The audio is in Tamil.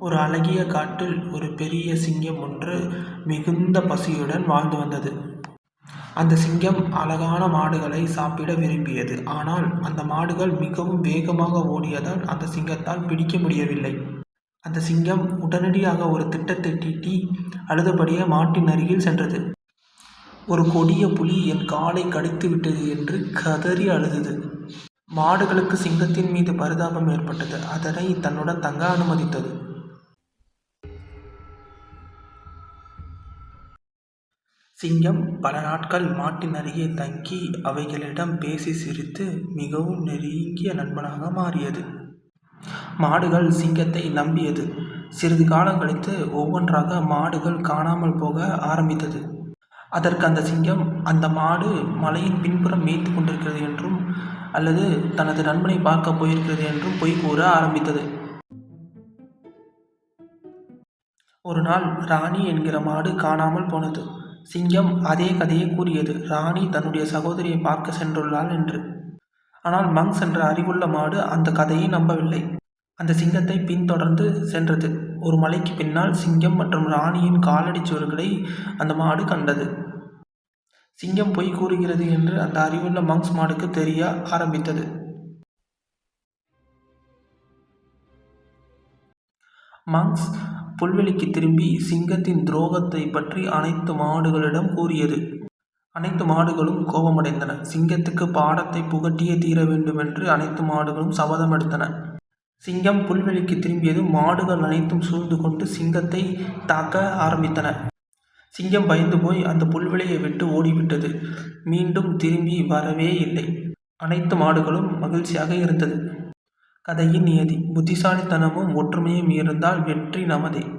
ஒரு அழகிய காட்டில் ஒரு பெரிய சிங்கம் ஒன்று மிகுந்த பசியுடன் வாழ்ந்து வந்தது. அந்த சிங்கம் அழகான மாடுகளை சாப்பிட விரும்பியது. ஆனால் அந்த மாடுகள் மிகவும் வேகமாக ஓடியதால் அந்த சிங்கத்தால் பிடிக்க முடியவில்லை. அந்த சிங்கம் உடனடியாக ஒரு திட்டத்தை தீட்டி அழுதபடியே மாட்டின் அருகில் சென்றது. ஒரு கொடிய புலி என் காலை கடித்து விட்டது என்று கதறி அழுதது. மாடுகளுக்கு சிங்கத்தின் மீது பரிதாபம் ஏற்பட்டது. அதனை தன்னுடன் தங்க அனுமதித்தது. சிங்கம் பல நாட்கள் மாட்டின் அருகே தங்கி அவைகளிடம் பேசி சிரித்து மிகவும் நெருங்கிய நண்பனாக மாறியது. மாடுகள் சிங்கத்தை நம்பியது. சிறிது காலம் கழித்து ஒவ்வொன்றாக மாடுகள் காணாமல் போக ஆரம்பித்தது. அதற்கு அந்த சிங்கம் அந்த மாடு மலையின் பின்புறம் மேய்த்து கொண்டிருக்கிறது என்றும் அல்லது தனது நண்பனை பார்க்க போயிருக்கிறது என்றும் பொய் கூற ஆரம்பித்தது. ஒரு நாள் ராணி என்கிற மாடு காணாமல் போனது. சிங்கம் அதே கதையை கூறியது. ராணி தன்னுடைய சகோதரியை பார்க்க சென்றுள்ளாள் என்று. ஆனால் மங்ஸ் என்ற அறிவுள்ள மாடு அந்த கதையை நம்பவில்லை. அந்த சிங்கத்தை பின்தொடர்ந்து சென்றது. ஒரு மலைக்கு பின்னால் சிங்கம் மற்றும் ராணியின் காலடி சுவர்களை அந்த மாடு கண்டது. சிங்கம் பொய் கூறுகிறது என்று அந்த அறிவுள்ள மங்ஸ் மாடுக்கு தெரிய ஆரம்பித்தது. மங்ஸ் புல்வெளிக்கு திரும்பி சிங்கத்தின் துரோகத்தை பற்றி அனைத்து மாடுகளிடம் கூறியது. அனைத்து மாடுகளும் கோபமடைந்தன. சிங்கத்துக்கு பாடத்தை புகட்டியே தீர வேண்டும் என்று அனைத்து மாடுகளும் சபதம் எடுத்தன சிங்கம் புல்வெளிக்கு திரும்பியதும் மாடுகள் அனைத்தும் சூழ்ந்து கொண்டு சிங்கத்தை தாக்க ஆரம்பித்தன. சிங்கம் பயந்து போய் அந்த புல்வெளியை விட்டு ஓடிவிட்டது. மீண்டும் திரும்பி வரவே இல்லை. அனைத்து மாடுகளும் மகிழ்ச்சியாக இருந்தது. கதையின் நியதி புத்திசாலித்தனமும் ஒற்றுமையும் இருந்தால் வெற்றி நமதே.